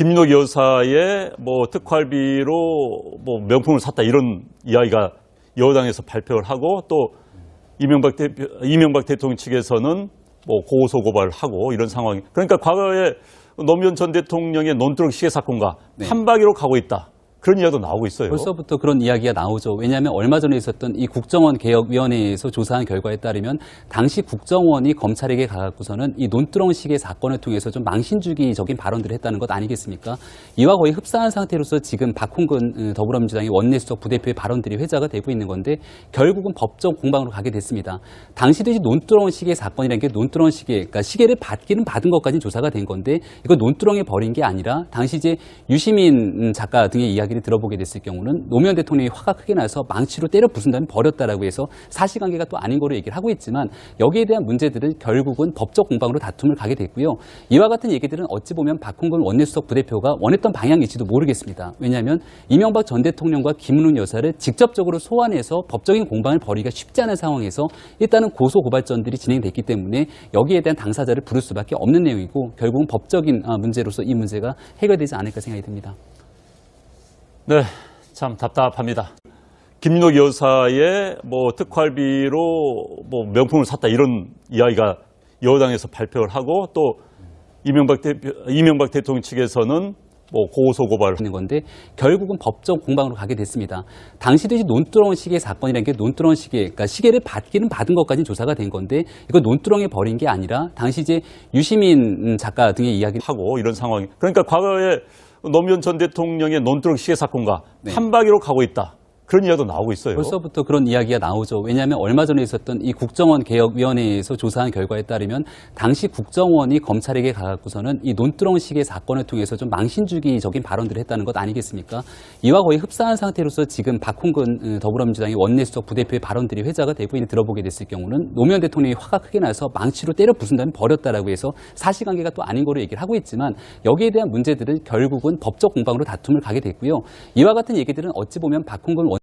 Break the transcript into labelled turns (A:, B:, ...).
A: 김민옥 여사의 뭐 특활비로 뭐 명품을 샀다 이런 이야기가 여당에서 발표를 하고 또 이명박 대표, 이명박 대통령 측에서는 뭐 고소 고발을 하고 이런 상황이 그러니까 과거에 노무현 전 대통령의 논두렁 시계 사건과
B: 네.
A: 한바기로 가고 있다 그런 이야기도 나오고 있어요.
B: 벌써부터 그런 이야기가 나오죠. 왜냐하면 얼마 전에 있었던 이 국정원 개혁위원회에서 조사한 결과에 따르면 당시 국정원이 검찰에게 가갖고서는 이 논두렁식의 사건을 통해서 좀 망신주기적인 발언들을 했다는 것 아니겠습니까? 이와 거의 흡사한 상태로서 지금 박홍근 어, 더불어민주당의 원내수석 부대표의 발언들이 회자가 되고 있는 건데 결국은 법적 공방으로 가게 됐습니다. 당시도 이 논두렁식의 사건이라는 게 논두렁시계, 그러니까 시계를 받기는 받은 것까지 조사가 된 건데 이거 논두렁에 버린 게 아니라 당시 이제 유시민 음, 작가 등의 이야기 를 들어보게 됐을 경우는 노무현 대통령이 화가 크게 나서 망치로 때려 부순 다음에 버렸다라고 해서 사실관계가 또 아닌 거로 얘기를 하고 있지만 여기에 대한 문제들은 결국은 법적 공방으로 다툼을 가게 됐고요. 이와 같은 얘기들은 어찌 보면 박홍근 원내수석 부대표가 원했던 방향일지도 모르겠습니다. 왜냐하면 이명박 전 대통령과 김은훈 여사를 직접적으로 소환해서 법적인 공방을 벌이기가 쉽지 않은 상황에서 일단은 고소 고발전들이 진행됐기 때문에 여기에 대한 당사자를 부를 수밖에 없는 내용이고 결국은 법적인 아, 문제로서 이 문제가 해결되지 않을까 생각이 듭니다.
A: 네, 참 답답합니다. 김민옥 여사의 뭐 특활비로 뭐 명품을 샀다 이런 이야기가 여당에서 발표를 하고 또 이명박 대표, 이명박 대통령 측에서는 뭐 고소 고발을
B: 있는 건데 결국은 법적 공방으로 가게 됐습니다. 당시도 이 논두렁 시계 사건이라는 게 논두렁 시계, 그러니까 시계를 받기는 받은 것까지 조사가 된 건데 이거 논두렁에 버린 게 아니라 당시 이제 유시민 음, 작가 등의 이야기를
A: 하고 이런 상황이 그러니까 과거에 노무현 전 대통령의 논두렁 시계 사건과
B: 네.
A: 한바기로 가고 있다 그런 이야기도 나오고 있어요.
B: 벌써부터 그런 이야기가 나오죠. 왜냐하면 얼마 전에 있었던 이 국정원 개혁위원회에서 조사한 결과에 따르면 당시 국정원이 검찰에게 가갖고서는 이 논두렁식의 사건을 통해서 좀 망신주기적인 발언들을 했다는 것 아니겠습니까? 이와 거의 흡사한 상태로서 지금 박홍근 어, 더불어민주당의 원내수석 부대표의 발언들이 회자가 되고 있는 들어보게 됐을 경우는 노무현 대통령이 화가 크게 나서 망치로 때려 부순 다음에 버렸다라고 해서 사실관계가 또 아닌 거로 얘기를 하고 있지만 여기에 대한 문제들은 결국은 법적 공방으로 다툼을 가게 됐고요. 이와 같은 얘기들은 어찌 보면 박홍근 원